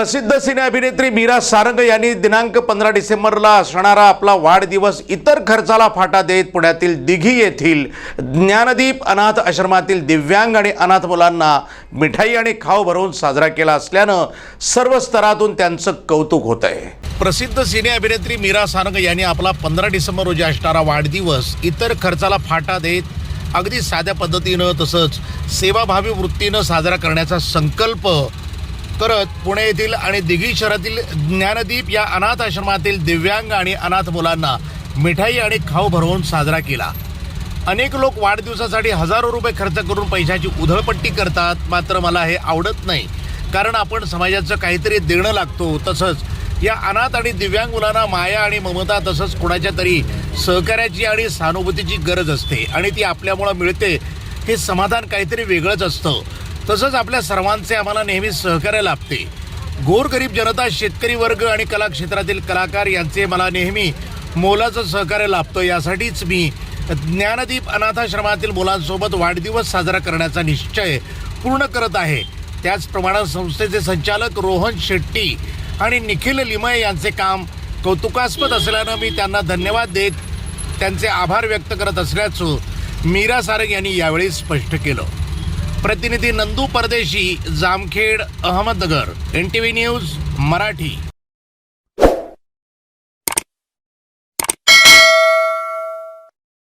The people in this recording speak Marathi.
प्रसिद्ध सिने अभिनेत्री मीरा सारंग यांनी दिनांक पंधरा डिसेंबरला असणारा आपला वाढदिवस इतर खर्चाला फाटा देत पुण्यातील दिघी येथील ज्ञानदीप अनाथ आश्रमातील दिव्यांग आणि अनाथ मुलांना मिठाई आणि खाऊ भरवून साजरा केला असल्यानं सर्व स्तरातून त्यांचं कौतुक होत आहे. प्रसिद्ध सिने अभिनेत्री मीरा सारंग यांनी आपला पंधरा डिसेंबर रोजी असणारा वाढदिवस इतर खर्चाला फाटा देत अगदी साध्या पद्धतीनं तसंच सेवाभावी वृत्तीनं साजरा करण्याचा संकल्प करत पुणे येथील आणि दिघी शहरातील ज्ञानदीप या अनाथ आश्रमातील दिव्यांग आणि अनाथ मुलांना मिठाई आणि खाऊ भरवून साजरा केला. अनेक लोक वाढदिवसासाठी हजारो रुपये खर्च करून पैशाची उधळपट्टी करतात. मात्र मला हे आवडत नाही. कारण आपण समाजाचं काहीतरी देणं लागतो. तसंच या अनाथ आणि दिव्यांग मुलांना माया आणि ममता तसंच कोणाच्या तरी सहकार्याची आणि सहानुभूतीची गरज असते. आणि ती आपल्यामुळं मिळते. हे समाधान काहीतरी वेगळंच असतं. तसंच आपल्या सर्वांचे आम्हाला नेहमी सहकार्य लाभते. गोरगरीब जनता शेतकरी वर्ग आणि कला क्षेत्रातील कलाकार यांचे मला नेहमी मोलाचं सहकार्य लाभतं. यासाठीच मी ज्ञानदीप अनाथाश्रमातील मुलांसोबत वाढदिवस साजरा करण्याचा निश्चय पूर्ण करत आहे. त्याचप्रमाणे संस्थेचे संचालक रोहन शेट्टी आणि निखिल लिमय यांचे काम कौतुकास्पद असल्यानं मी त्यांना धन्यवाद देत त्यांचे आभार व्यक्त करत असल्याचं मीरा सारंग यांनी यावेळी स्पष्ट केलं. प्रतिनिधी Nandu Pardeshi Jamkhed Ahmednagar. N T V news Marathi.